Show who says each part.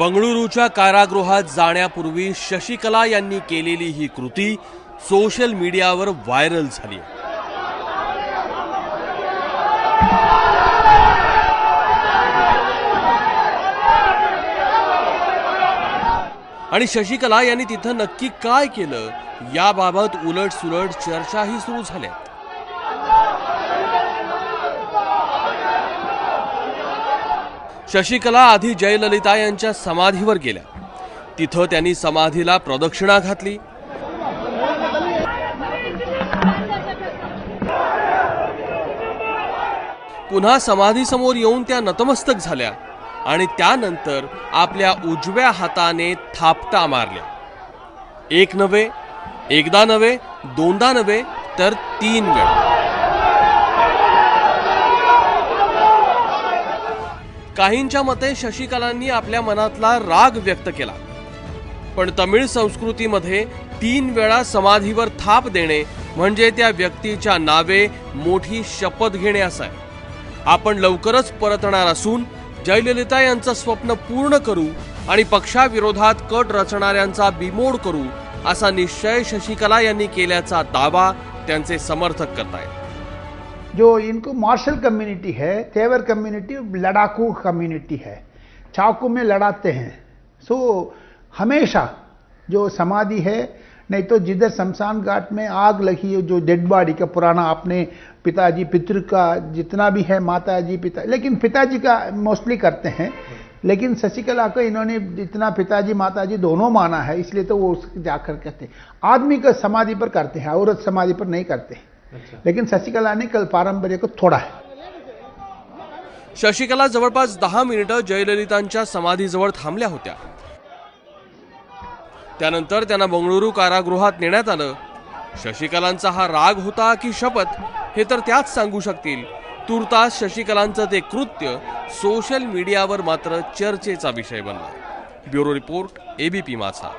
Speaker 1: बंगळुरूच्या कारागृहात जाण्यापूर्वी शशिकला यांनी केलेली ही कृती सोशल मीडियावर व्हायरल झाली. आणि शशिकला यांनी तिथं नक्की काय केलं? याबाबत उलट सुलट चर्चाही सुरू झाल्या. शशिकला आधी जयललिता यांच्या समाधीवर गेल्या. तिथं त्यांनी समाधीला प्रदक्षिणा घातली. पुन्हा समाधीसमोर येऊन त्या नतमस्तक झाल्या आणि त्यानंतर आपल्या उजव्या हाताने थापटा मारल्या. एक नव्हे एकदा नव्हे दोनदा नव्हे तर तीन वेळा. काहींच्या मते शशिकलांनी आपल्या मनातला राग व्यक्त केला. पण तमिळ संस्कृतीमध्ये तीन वेळा समाधीवर थाप देणे म्हणजे त्या व्यक्तीच्या नावे मोठी शपथ घेणे असं आहे आपण लवकरच परतणार असून जयललिता यांचं स्वप्न पूर्ण करू आणि पक्षाविरोधात कट रचणाऱ्यांचा बिमोड करू असा निश्चय शशिकला यांनी केल्याचा दावा त्यांचे समर्थक करतायत.
Speaker 2: जो इनको मार्शल कम्युनिटी है, तेवर कम्युनिटी, लड़ाकू कम्युनिटी है। चाकू में लड़ाते हैं। सो हमेशा जो समाधि है, नहीं तो जिधर शमशान घाट में आग लगी है, जो डेड बॉडी का पुराना अपने पिताजी, पितृ का जितना भी है, माताजी, पिता, लेकिन पिताजी का मोस्टली करते हैं। लेकिन शशिकला को इन्होंने इतना पिताजी, माताजी दोनों माना है, इसलिए तो वो उस जाकर कहते हैं। आदमी का समाधि पर करते हैं, औरत समाधि पर नहीं करते लेकिन शशिकला ने कल पारंपरिक को थोड़ा है।
Speaker 1: शशिकला जवळपास दहा मिनिटं जयललितांच्या समाधीजवळ थांबल्या होत्या. त्यानंतर त्यांना बंगळुरू कारागृहात नेण्यात आलं. शशिकलांचा हा राग होता की शपथ हे तर त्याच सांगू शकतील. तुर्तास शशिकलांचं ते कृत्य सोशल मीडियावर मात्र चर्चेचा विषय बनला. ब्युरो रिपोर्ट एबीपी माझा.